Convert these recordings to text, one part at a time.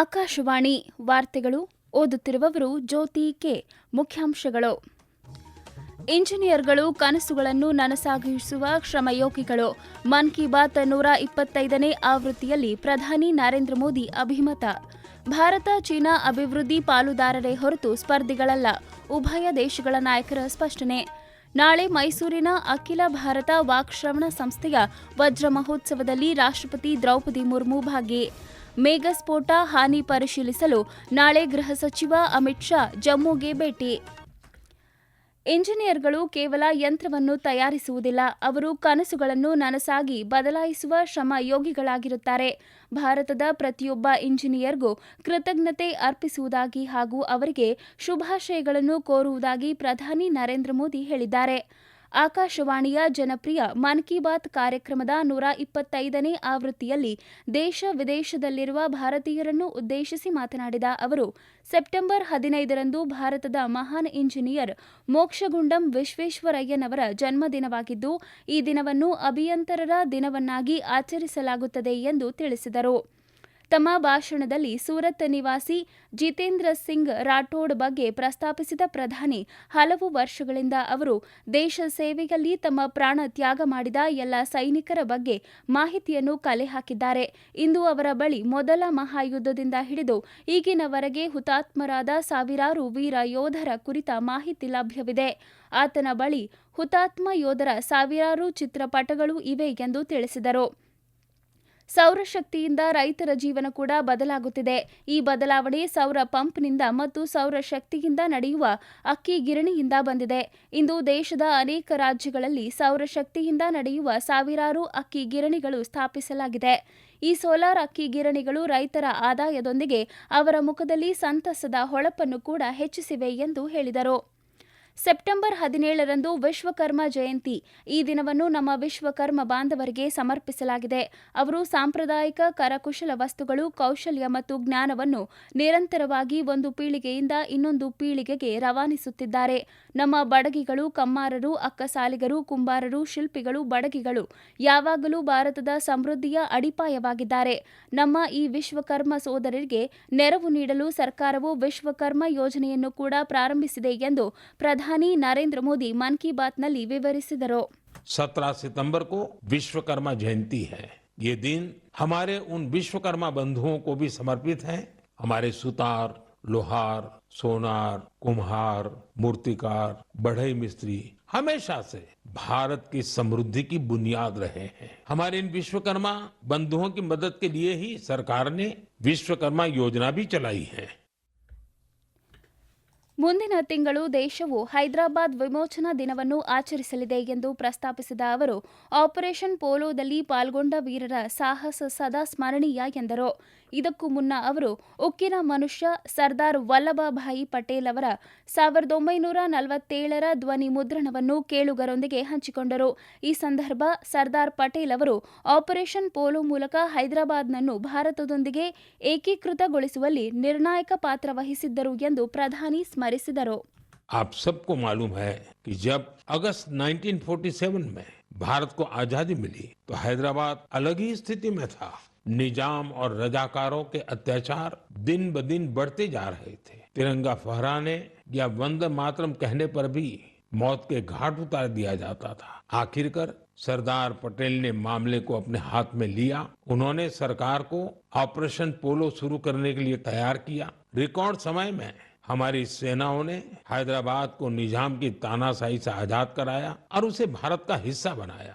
ಆಕಾಶವಾಣಿ ವಾರ್ತೆಗಳು ಓದುತ್ತಿರುವವರು ಜ್ಯೋತಿ ಕೆ. ಮುಖ್ಯಾಂಶಗಳು. ಇಂಜಿನಿಯರ್ಗಳು ಕನಸುಗಳನ್ನು ನನಸಾಗಿಸುವ ಶ್ರಮಯೋಗಿಗಳು. ಮನ್ ಕಿ ಬಾತ್ ನೂರ ಇಪ್ಪತ್ತೈದನೇ ಆವೃತ್ತಿಯಲ್ಲಿ ಪ್ರಧಾನಿ ನರೇಂದ್ರ ಮೋದಿ ಅಭಿಮತ. ಭಾರತ ಚೀನಾ ಅಭಿವೃದ್ಧಿ ಪಾಲುದಾರರೇ ಹೊರತು ಸ್ಪರ್ಧಿಗಳಲ್ಲ. ಉಭಯ ದೇಶಗಳ ನಾಯಕರ ಸ್ಪಷ್ಟನೆ. ನಾಳೆ ಮೈಸೂರಿನ ಅಖಿಲ ಭಾರತ ವಾಕ್ಶ್ರವಣ ಸಂಸ್ಥೆಯ ವಜ್ರ ಮಹೋತ್ಸವದಲ್ಲಿ ರಾಷ್ಟ್ರಪತಿ ದ್ರೌಪದಿ ಮುರ್ಮು ಭಾಗಿ. ಮೇಘಸ್ಫೋಟ ಹಾನಿ ಪರಿಶೀಲಿಸಲು ನಾಳೆ ಗೃಹ ಸಚಿವ ಅಮಿತ್ ಶಾ ಜಮ್ಮುಗೆ ಭೇಟಿ. ಇಂಜಿನಿಯರ್ಗಳು ಕೇವಲ ಯಂತ್ರವನ್ನು ತಯಾರಿಸುವುದಿಲ್ಲ, ಅವರು ಕನಸುಗಳನ್ನು ನನಸಾಗಿ ಬದಲಾಯಿಸುವ ಶ್ರಮ ಯೋಗಿಗಳಾಗಿರುತ್ತಾರೆ. ಭಾರತದ ಪ್ರತಿಯೊಬ್ಬ ಇಂಜಿನಿಯರ್ಗೂ ಕೃತಜ್ಞತೆ ಅರ್ಪಿಸುವುದಾಗಿ ಹಾಗೂ ಅವರಿಗೆ ಶುಭಾಶಯಗಳನ್ನು ಕೋರುವುದಾಗಿ ಪ್ರಧಾನಿ ನರೇಂದ್ರ ಮೋದಿ ಹೇಳಿದ್ದಾರೆ. ಆಕಾಶವಾಣಿಯ ಜನಪ್ರಿಯ ಮನ್ ಕಿ ಬಾತ್ ಕಾರ್ಯಕ್ರಮದ ನೂರ ಇಪ್ಪತ್ತೈದನೇ ಆವೃತ್ತಿಯಲ್ಲಿ ದೇಶ ವಿದೇಶದಲ್ಲಿರುವ ಭಾರತೀಯರನ್ನು ಉದ್ದೇಶಿಸಿ ಮಾತನಾಡಿದ ಅವರು, ಸೆಪ್ಟೆಂಬರ್ ಹದಿನೈದರಂದು ಭಾರತದ ಮಹಾನ್ ಇಂಜಿನಿಯರ್ ಮೋಕ್ಷಗುಂಡಂ ವಿಶ್ವೇಶ್ವರಯ್ಯನವರ ಜನ್ಮದಿನವಾಗಿದ್ದು, ಈ ದಿನವನ್ನು ಅಭಿಯಂತರರ ದಿನವನ್ನಾಗಿ ಆಚರಿಸಲಾಗುತ್ತದೆ ಎಂದು ತಿಳಿಸಿದರು. ತಮ್ಮ ಭಾಷಣದಲ್ಲಿ ಸೂರತ್ ನಿವಾಸಿ ಜಿತೇಂದ್ರ ಸಿಂಗ್ ರಾಠೋಡ್ ಬಗ್ಗೆ ಪ್ರಸ್ತಾಪಿಸಿದ ಪ್ರಧಾನಿ, ಹಲವು ವರ್ಷಗಳಿಂದ ಅವರು ದೇಶ ಸೇವೆಯಲ್ಲಿ ತಮ್ಮ ಪ್ರಾಣ ತ್ಯಾಗ ಮಾಡಿದ ಎಲ್ಲ ಸೈನಿಕರ ಬಗ್ಗೆ ಮಾಹಿತಿಯನ್ನು ಕಲೆ ಹಾಕಿದ್ದಾರೆ. ಇಂದು ಅವರ ಬಳಿ ಮೊದಲ ಮಹಾಯುದ್ಧದಿಂದ ಹಿಡಿದು ಈಗಿನವರೆಗೆ ಹುತಾತ್ಮರಾದ ಸಾವಿರಾರು ವೀರ ಯೋಧರ ಕುರಿತ ಮಾಹಿತಿ ಲಭ್ಯವಿದೆ. ಆತನ ಬಳಿ ಹುತಾತ್ಮ ಯೋಧರ ಸಾವಿರಾರು ಚಿತ್ರಪಟಗಳು ಇವೆ ಎಂದು ತಿಳಿಸಿದರು. ಸೌರಶಕ್ತಿಯಿಂದ ರೈತರ ಜೀವನ ಕೂಡ ಬದಲಾಗುತ್ತಿದೆ. ಈ ಬದಲಾವಣೆ ಸೌರ ಪಂಪ್ನಿಂದ ಮತ್ತು ಸೌರಶಕ್ತಿಯಿಂದ ನಡೆಯುವ ಅಕ್ಕಿ ಗಿರಣಿಯಿಂದ ಬಂದಿದೆ. ಇಂದು ದೇಶದ ಅನೇಕ ರಾಜ್ಯಗಳಲ್ಲಿ ಸೌರಶಕ್ತಿಯಿಂದ ನಡೆಯುವ ಸಾವಿರಾರು ಅಕ್ಕಿ ಗಿರಣಿಗಳು ಸ್ಥಾಪಿಸಲಾಗಿದೆ. ಈ ಸೋಲಾರ್ ಅಕ್ಕಿ ಗಿರಣಿಗಳು ರೈತರ ಆದಾಯದೊಂದಿಗೆ ಅವರ ಮುಖದಲ್ಲಿ ಸಂತಸದ ಹೊಳಪನ್ನು ಕೂಡ ಹೆಚ್ಚಿಸಿವೆ ಎಂದು ಹೇಳಿದರು. ಸೆಪ್ಟೆಂಬರ್ ಹದಿನೇಳರಂದು ವಿಶ್ವಕರ್ಮ ಜಯಂತಿ. ಈ ದಿನವನ್ನು ನಮ್ಮ ವಿಶ್ವಕರ್ಮ ಬಾಂಧವರಿಗೆ ಸಮರ್ಪಿಸಲಾಗಿದೆ. ಅವರು ಸಾಂಪ್ರದಾಯಿಕ ಕರಕುಶಲ ವಸ್ತುಗಳು, ಕೌಶಲ್ಯ ಮತ್ತು ಜ್ಞಾನವನ್ನು ನಿರಂತರವಾಗಿ ಒಂದು ಪೀಳಿಗೆಯಿಂದ ಇನ್ನೊಂದು ಪೀಳಿಗೆಗೆ ರವಾನಿಸುತ್ತಿದ್ದಾರೆ. ನಮ್ಮ ಬಡಗಿಗಳು, ಕಮ್ಮಾರರು, ಅಕ್ಕಸಾಲಿಗರು, ಕುಂಬಾರರು, ಶಿಲ್ಪಿಗಳು, ಬಡಗಿಗಳು ಯಾವಾಗಲೂ ಭಾರತದ ಸಮೃದ್ಧಿಯ ಅಡಿಪಾಯವಾಗಿದ್ದಾರೆ. ನಮ್ಮ ಈ ವಿಶ್ವಕರ್ಮ ಸೋದರರಿಗೆ ನೆರವು ನೀಡಲು ಸರ್ಕಾರವು ವಿಶ್ವಕರ್ಮ ಯೋಜನೆಯನ್ನು ಕೂಡ ಪ್ರಾರಂಭಿಸಿದೆ ಎಂದು ನರೇಂದ್ರ ಮೋದಿ ಮನ್ ಕಿ ಬಾತ್ನಲ್ಲಿ ವಿವರಿಸಿದರು सत्रह सितंबर को विश्वकर्मा जयंती है ये दिन हमारे उन विश्वकर्मा बंधुओं को भी समर्पित है हमारे सुतार लोहार सोनार कुम्हार मूर्तिकार बढ़ई मिस्त्री हमेशा से भारत की समृद्धि की बुनियाद रहे हैं हमारे इन विश्वकर्मा बंधुओं की मदद के लिए ही सरकार ने विश्वकर्मा योजना भी चलाई है ಮುಂದಿನ ತಿಂಗಳು ದೇಶವು ಹೈದರಾಬಾದ್ ವಿಮೋಚನಾ ದಿನವನ್ನು ಆಚರಿಸಲಿದೆ ಎಂದು ಪ್ರಸ್ತಾಪಿಸಿದ ಅವರು, ಆಪರೇಷನ್ ಪೋಲೋದಲ್ಲಿ ಪಾಲ್ಗೊಂಡ ವೀರರ ಸಾಹಸ ಸದಾ ಸ್ಮರಣೀಯ ಎಂದರು. ಇದಕ್ಕೂ ಮುನ್ನ ಅವರು ಉಕ್ಕಿನ ಮನುಷ್ಯ ಸರ್ದಾರ್ ವಲ್ಲಭಭಾಯಿ ಪಟೇಲ್ ಅವರ ಸಾವಿರದ ಒಂಬೈನೂರ ನಲವತ್ತೇಳರ ಧ್ವನಿ ಮುದ್ರಣವನ್ನು ಕೇಳುಗರೊಂದಿಗೆ ಹಂಚಿಕೊಂಡರು ಈ ಸಂದರ್ಭ ಸರ್ದಾರ್ ಪಟೇಲ್ ಅವರು ಆಪರೇಷನ್ ಪೋಲೋ ಮೂಲಕ ಹೈದರಾಬಾದ್ನನ್ನು ಭಾರತದೊಂದಿಗೆ ಏಕೀಕೃತಗೊಳಿಸುವಲ್ಲಿ ನಿರ್ಣಾಯಕ ಪಾತ್ರ ವಹಿಸಿದ್ದರು ಎಂದು ಪ್ರಧಾನಿ ಸ್ಮರಿಸಿದರು आप सबको मालूम है कि जब अगस्त 1947 में भारत को आजादी मिली तो हैदराबाद अलग ही स्थिति में था निज़ाम और रजाकारों के अत्याचार दिन ब दिन बढ़ते जा रहे थे। तिरंगा फहराने या वंदे मातरम कहने पर भी मौत के घाट उतार दिया जाता था। आखिरकार सरदार पटेल ने मामले को अपने हाथ में लिया। उन्होंने सरकार को ऑपरेशन पोलो शुरू करने के लिए तैयार किया। रिकॉर्ड समय में हमारी सेनाओं ने हैदराबाद को निज़ाम की तानाशाही से आज़ाद कराया और उसे भारत का हिस्सा बनाया।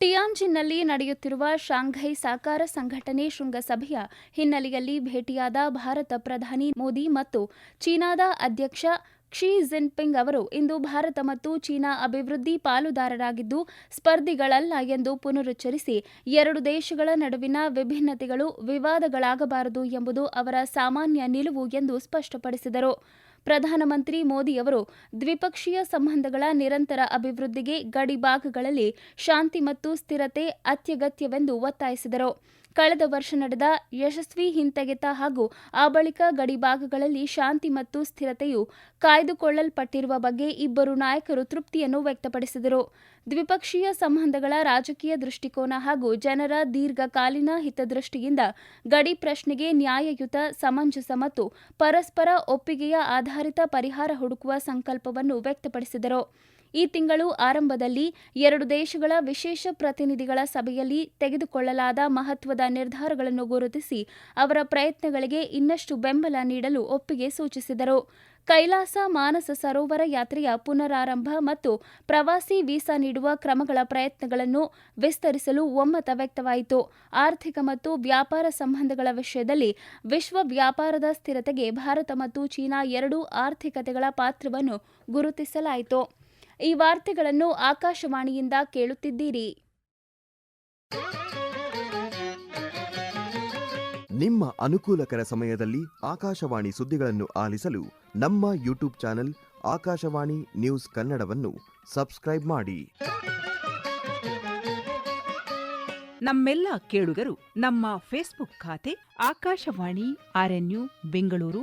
ಟಿಯಾಂಜಿನ್ನಲ್ಲಿ ನಡೆಯುತ್ತಿರುವ ಶಾಂಘೈ ಸಹಕಾರ ಸಂಘಟನೆ ಶೃಂಗಸಭೆಯ ಹಿನ್ನೆಲೆಯಲ್ಲಿ ಭೇಟಿಯಾದ ಭಾರತ ಪ್ರಧಾನಿ ಮೋದಿ ಮತ್ತು ಚೀನಾದ ಅಧ್ಯಕ್ಷ ಕ್ಷಿ ಜಿನ್ಪಿಂಗ್ ಅವರು ಇಂದು ಭಾರತ ಮತ್ತು ಚೀನಾ ಅಭಿವೃದ್ಧಿ ಪಾಲುದಾರರಾಗಿದ್ದು, ಸ್ಪರ್ಧಿಗಳಲ್ಲ ಎಂದು ಪುನರುಚ್ಚರಿಸಿ ಎರಡು ದೇಶಗಳ ನಡುವಿನ ವಿಭಿನ್ನತೆಗಳು ವಿವಾದಗಳಾಗಬಾರದು ಎಂಬುದು ಅವರ ಸಾಮಾನ್ಯ ನಿಲುವು ಎಂದು ಸ್ಪಷ್ಟಪಡಿಸಿದರು. ಪ್ರಧಾನಮಂತ್ರಿ ಮೋದಿ ಅವರು ದ್ವಿಪಕ್ಷೀಯ ಸಂಬಂಧಗಳ ನಿರಂತರ ಅಭಿವೃದ್ಧಿಗೆ ಗಡಿಭಾಗಗಳಲ್ಲಿ ಶಾಂತಿ ಮತ್ತು ಸ್ಥಿರತೆ ಅತ್ಯಗತ್ಯವೆಂದು ಒತ್ತಾಯಿಸಿದರು. ಕಳೆದ ವರ್ಷ ನಡೆದ ಯಶಸ್ವಿ ಹಿಂತೆಗೆತ ಹಾಗೂ ಆ ಬಳಿಕ ಗಡಿಭಾಗಗಳಲ್ಲಿ ಶಾಂತಿ ಮತ್ತು ಸ್ಥಿರತೆಯು ಕಾಯ್ದುಕೊಳ್ಳಲ್ಪಟ್ಟಿರುವ ಬಗ್ಗೆ ಇಬ್ಬರು ನಾಯಕರು ತೃಪ್ತಿಯನ್ನು ವ್ಯಕ್ತಪಡಿಸಿದರು. ದ್ವಿಪಕ್ಷೀಯ ಸಂಬಂಧಗಳ ರಾಜಕೀಯ ದೃಷ್ಟಿಕೋನ ಹಾಗೂ ಜನರ ದೀರ್ಘಕಾಲೀನ ಹಿತದೃಷ್ಟಿಯಿಂದ ಗಡಿ ಪ್ರಶ್ನೆಗೆ ನ್ಯಾಯಯುತ, ಸಮಂಜಸ ಮತ್ತು ಪರಸ್ಪರ ಒಪ್ಪಿಗೆಯ ಆಧಾರಿತ ಪರಿಹಾರ ಹುಡುಕುವ ಸಂಕಲ್ಪವನ್ನು ವ್ಯಕ್ತಪಡಿಸಿದರು. ಈ ತಿಂಗಳು ಆರಂಭದಲ್ಲಿ ಎರಡು ದೇಶಗಳ ವಿಶೇಷ ಪ್ರತಿನಿಧಿಗಳ ಸಭೆಯಲ್ಲಿ ತೆಗೆದುಕೊಳ್ಳಲಾದ ಮಹತ್ವದ ನಿರ್ಧಾರಗಳನ್ನು ಗುರುತಿಸಿ ಅವರ ಪ್ರಯತ್ನಗಳಿಗೆ ಇನ್ನಷ್ಟು ಬೆಂಬಲ ನೀಡಲು ಒಪ್ಪಿಗೆ ಸೂಚಿಸಿದರು. ಕೈಲಾಸ ಮಾನಸ ಸರೋವರ ಯಾತ್ರೆಯ ಪುನರಾರಂಭ ಮತ್ತು ಪ್ರವಾಸಿ ವೀಸಾ ನೀಡುವ ಕ್ರಮಗಳ ಪ್ರಯತ್ನಗಳನ್ನು ವಿಸ್ತರಿಸಲು ಒಮ್ಮತ ವ್ಯಕ್ತವಾಯಿತು. ಆರ್ಥಿಕ ಮತ್ತು ವ್ಯಾಪಾರ ಸಂಬಂಧಗಳ ವಿಷಯದಲ್ಲಿ ವಿಶ್ವ ವ್ಯಾಪಾರದ ಸ್ಥಿರತೆಗೆ ಭಾರತ ಮತ್ತು ಚೀನಾ ಎರಡೂ ಆರ್ಥಿಕತೆಗಳ ಪಾತ್ರವನ್ನು ಗುರುತಿಸಲಾಯಿತು. ಈ ವಾರ್ತೆಗಳನ್ನು ಆಕಾಶವಾಣಿಯಿಂದ ಕೇಳುತ್ತಿದ್ದೀರಿ. ನಿಮ್ಮ ಅನುಕೂಲಕರ ಸಮಯದಲ್ಲಿ ಆಕಾಶವಾಣಿ ಸುದ್ದಿಗಳನ್ನು ಆಲಿಸಲು ನಮ್ಮ ಯೂಟ್ಯೂಬ್ ಚಾನೆಲ್ ಆಕಾಶವಾಣಿ ನ್ಯೂಸ್ ಕನ್ನಡವನ್ನು ಸಬ್ಸ್ಕ್ರೈಬ್ ಮಾಡಿ. ನಮ್ಮೆಲ್ಲ ಕೇಳುಗರು ನಮ್ಮ ಫೇಸ್ಬುಕ್ ಖಾತೆ Akashvani R N U Bengaluru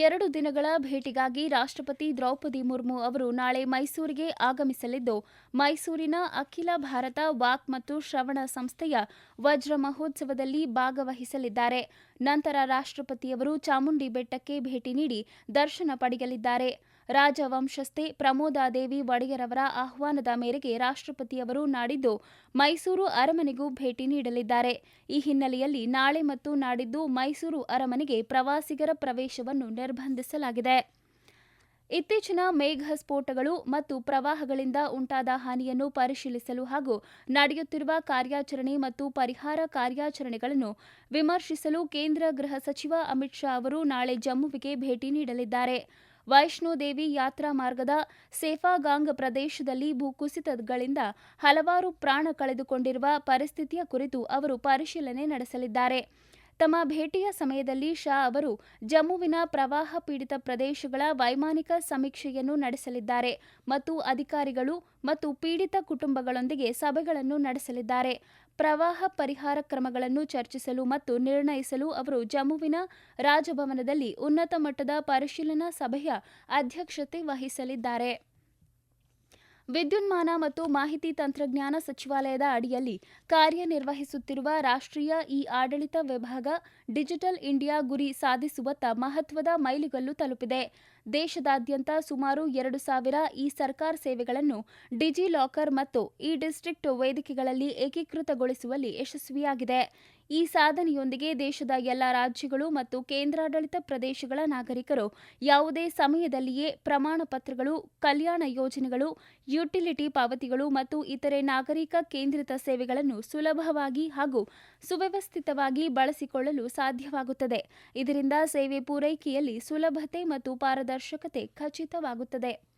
ಎರಡು ದಿನಗಳ ಭೇಟಿಗಾಗಿ ರಾಷ್ಟ್ರಪತಿ ದ್ರೌಪದಿ ಮುರ್ಮು ಅವರು ನಾಳೆ ಮೈಸೂರಿಗೆ ಆಗಮಿಸಲಿದ್ದು, ಮೈಸೂರಿನ ಅಖಿಲ ಭಾರತ ವಾಕ್ ಮತ್ತು ಶ್ರವಣ ಸಂಸ್ಥೆಯ ವಜ್ರ ಮಹೋತ್ಸವದಲ್ಲಿ ಭಾಗವಹಿಸಲಿದ್ದಾರೆ. ನಂತರ ರಾಷ್ಟ್ರಪತಿಯವರು ಚಾಮುಂಡಿ ಬೆಟ್ಟಕ್ಕೆ ಭೇಟಿ ನೀಡಿ ದರ್ಶನ ಪಡೆಯಲಿದ್ದಾರೆ. ರಾಜವಂಶಸ್ಥೆ ಪ್ರಮೋದಾದೇವಿ ಒಡೆಯರವರ ಆಹ್ವಾನದ ಮೇರೆಗೆ ರಾಷ್ಟ್ರಪತಿಯವರು ನಾಡಿದ್ದು ಮೈಸೂರು ಅರಮನೆಗೂ ಭೇಟಿ ನೀಡಲಿದ್ದಾರೆ. ಈ ಹಿನ್ನೆಲೆಯಲ್ಲಿ ನಾಳೆ ಮತ್ತು ನಾಡಿದ್ದು ಮೈಸೂರು ಅರಮನೆಗೆ ಪ್ರವಾಸಿಗರ ಪ್ರವೇಶವನ್ನು ನಿರ್ಬಂಧಿಸಲಾಗಿದೆ. ಇತ್ತೀಚಿನ ಮೇಘ ಸ್ಫೋಟಗಳು ಮತ್ತು ಪ್ರವಾಹಗಳಿಂದ ಉಂಟಾದ ಹಾನಿಯನ್ನು ಪರಿಶೀಲಿಸಲು ಹಾಗೂ ನಡೆಯುತ್ತಿರುವ ಕಾರ್ಯಾಚರಣೆ ಮತ್ತು ಪರಿಹಾರ ಕಾರ್ಯಾಚರಣೆಗಳನ್ನು ವಿಮರ್ಶಿಸಲು ಕೇಂದ್ರ ಗೃಹ ಸಚಿವ ಅಮಿತ್ ಶಾ ಅವರು ನಾಳೆ ಜಮ್ಮುವಿಗೆ ಭೇಟಿ ನೀಡಲಿದ್ದಾರೆ. ವೈಷ್ಣೋದೇವಿ ಯಾತ್ರಾ ಮಾರ್ಗದ ಸೇಫಾಗಾಂಗ್ ಪ್ರದೇಶದಲ್ಲಿ ಭೂಕುಸಿತಗಳಿಂದ ಹಲವಾರು ಪ್ರಾಣ ಕಳೆದುಕೊಂಡಿರುವ ಪರಿಸ್ಥಿತಿಯ ಕುರಿತು ಅವರು ಪರಿಶೀಲನೆ ನಡೆಸಲಿದ್ದಾರೆ. ತಮ್ಮ ಭೇಟಿಯ ಸಮಯದಲ್ಲಿ ಶಾ ಅವರು ಜಮ್ಮುವಿನ ಪ್ರವಾಹ ಪೀಡಿತ ಪ್ರದೇಶಗಳ ವೈಮಾನಿಕ ಸಮೀಕ್ಷೆಯನ್ನು ನಡೆಸಲಿದ್ದಾರೆ ಮತ್ತು ಅಧಿಕಾರಿಗಳು ಮತ್ತು ಪೀಡಿತ ಕುಟುಂಬಗಳೊಂದಿಗೆ ಸಭೆಗಳನ್ನು ನಡೆಸಲಿದ್ದಾರೆ. ಪ್ರವಾಹ ಪರಿಹಾರ ಕ್ರಮಗಳನ್ನು ಚರ್ಚಿಸಲು ಮತ್ತು ನಿರ್ಣಯಿಸಲು ಅವರು ಜಮ್ಮುವಿನ ರಾಜಭವನದಲ್ಲಿ ಉನ್ನತ ಮಟ್ಟದ ಪರಿಶೀಲನಾ ಸಭೆಯ ಅಧ್ಯಕ್ಷತೆ ವಹಿಸಲಿದ್ದಾರೆ. ವಿದ್ಯುನ್ಮಾನ ಮತ್ತು ಮಾಹಿತಿ ತಂತ್ರಜ್ಞಾನ ಸಚಿವಾಲಯದ ಅಡಿಯಲ್ಲಿ ಕಾರ್ಯನಿರ್ವಹಿಸುತ್ತಿರುವ ರಾಷ್ಟ್ರೀಯ ಇ ಆಡಳಿತ ವಿಭಾಗ ಡಿಜಿಟಲ್ ಇಂಡಿಯಾ ಗುರಿ ಸಾಧಿಸುವತ್ತ ಮಹತ್ವದ ಮೈಲಿಗಲ್ಲು ತಲುಪಿದೆ. ದೇಶದಾದ್ಯಂತ ಸುಮಾರು ಎರಡು ಸಾವಿರ ಇ ಸರ್ಕಾರ್ ಸೇವೆಗಳನ್ನು ಡಿಜಿ ಲಾಕರ್ ಮತ್ತು ಇ ಡಿಸ್ಟ್ರಿಕ್ಟ್ ವೇದಿಕೆಗಳಲ್ಲಿ ಏಕೀಕೃತಗೊಳಿಸುವಲ್ಲಿ ಯಶಸ್ವಿಯಾಗಿದೆ. ಈ ಸಾಧನೆಯೊಂದಿಗೆ ದೇಶದ ಎಲ್ಲ ರಾಜ್ಯಗಳು ಮತ್ತು ಕೇಂದ್ರಾಡಳಿತ ಪ್ರದೇಶಗಳ ನಾಗರಿಕರು ಯಾವುದೇ ಸಮಯದಲ್ಲಿಯೇ ಪ್ರಮಾಣ ಪತ್ರಗಳು, ಕಲ್ಯಾಣ ಯೋಜನೆಗಳು, ಯುಟಿಲಿಟಿ ಪಾವತಿಗಳು ಮತ್ತು ಇತರೆ ನಾಗರಿಕ ಕೇಂದ್ರಿತ ಸೇವೆಗಳನ್ನು ಸುಲಭವಾಗಿ ಹಾಗೂ ಸುವ್ಯವಸ್ಥಿತವಾಗಿ ಬಳಸಿಕೊಳ್ಳಲು ಸಾಧ್ಯವಾಗುತ್ತದೆ. ಇದರಿಂದ ಸೇವೆ ಪೂರೈಕೆಯಲ್ಲಿ ಸುಲಭತೆ ಮತ್ತು ಪಾರದರ್ಶಕತೆ ಖಚಿತವಾಗುತ್ತದೆ.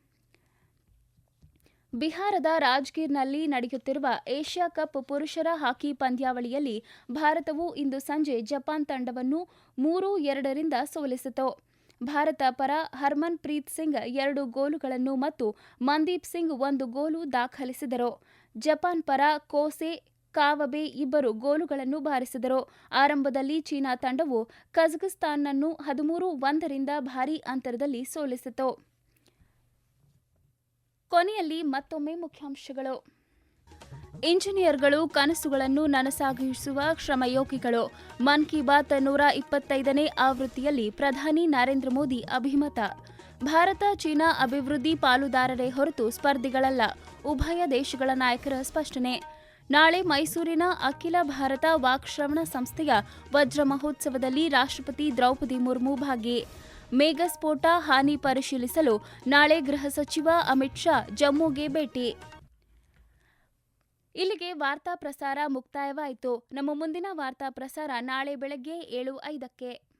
ಬಿಹಾರದ ರಾಜ್ಗೀರ್ನಲ್ಲಿ ನಡೆಯುತ್ತಿರುವ ಏಷ್ಯಾ ಕಪ್ ಪುರುಷರ ಹಾಕಿ ಪಂದ್ಯಾವಳಿಯಲ್ಲಿ ಭಾರತವು ಇಂದು ಸಂಜೆ ಜಪಾನ್ ತಂಡವನ್ನು ಮೂರು ಎರಡರಿಂದ ಸೋಲಿಸಿತು. ಭಾರತ ಪರ ಹರ್ಮನ್ ಪ್ರೀತ್ ಸಿಂಗ್ ಎರಡು ಗೋಲುಗಳನ್ನು ಮತ್ತು ಮಂದೀಪ್ ಸಿಂಗ್ ಒಂದು ಗೋಲು ದಾಖಲಿಸಿದರು. ಜಪಾನ್ ಪರ ಕೋಸೆ, ಕಾವಬೆ ಇಬ್ಬರು ಗೋಲುಗಳನ್ನು ಬಾರಿಸಿದರು. ಆರಂಭದಲ್ಲಿ ಚೀನಾ ತಂಡವು ಕಜಕಿಸ್ತಾನ್ನನ್ನು ಹದಿಮೂರು ಒಂದರಿಂದ ಭಾರೀ ಅಂತರದಲ್ಲಿ ಸೋಲಿಸಿತು. ಕೊನೆಯಲ್ಲಿ ಮತ್ತೊಮ್ಮೆ ಮುಖ್ಯಾಂಶಗಳು. ಇಂಜಿನಿಯರ್ಗಳು ಕನಸುಗಳನ್ನು ನನಸಾಗಿಸುವ ಶ್ರಮಯೋಗಿಗಳು. ಮನ್ ಕಿ ಬಾತ್ ನೂರ ಇಪ್ಪತ್ತೈದನೇ ಆವೃತ್ತಿಯಲ್ಲಿ ಪ್ರಧಾನಿ ನರೇಂದ್ರ ಮೋದಿ ಅಭಿಮತ. ಭಾರತ ಚೀನಾ ಅಭಿವೃದ್ಧಿ ಪಾಲುದಾರರೇ ಹೊರತು ಸ್ಪರ್ಧಿಗಳಲ್ಲ. ಉಭಯ ದೇಶಗಳ ನಾಯಕರ ಸ್ಪಷ್ಟನೆ. ನಾಳೆ ಮೈಸೂರಿನ ಅಖಿಲ ಭಾರತ ವಾಕ್ಶ್ರವಣ ಸಂಸ್ಥೆಯ ವಜ್ರ ಮಹೋತ್ಸವದಲ್ಲಿ ರಾಷ್ಟ್ರಪತಿ ದ್ರೌಪದಿ ಮುರ್ಮು ಭಾಗಿ. ಮೇಘಸ್ಫೋಟ ಹಾನಿ ಪರಿಶೀಲಿಸಲು ನಾಳೆ ಗೃಹ ಸಚಿವ ಅಮಿತ್ ಶಾ ಜಮ್ಮುಗೆ ಭೇಟಿ. ಇಲ್ಲಿಗೆ ವಾರ್ತಾ ಪ್ರಸಾರ ಮುಕ್ತಾಯವಾಯಿತು. ನಮ್ಮ ಮುಂದಿನ ವಾರ್ತಾ ಪ್ರಸಾರ ನಾಳೆ ಬೆಳಗ್ಗೆ ಏಳು ಐದಕ್ಕೆ.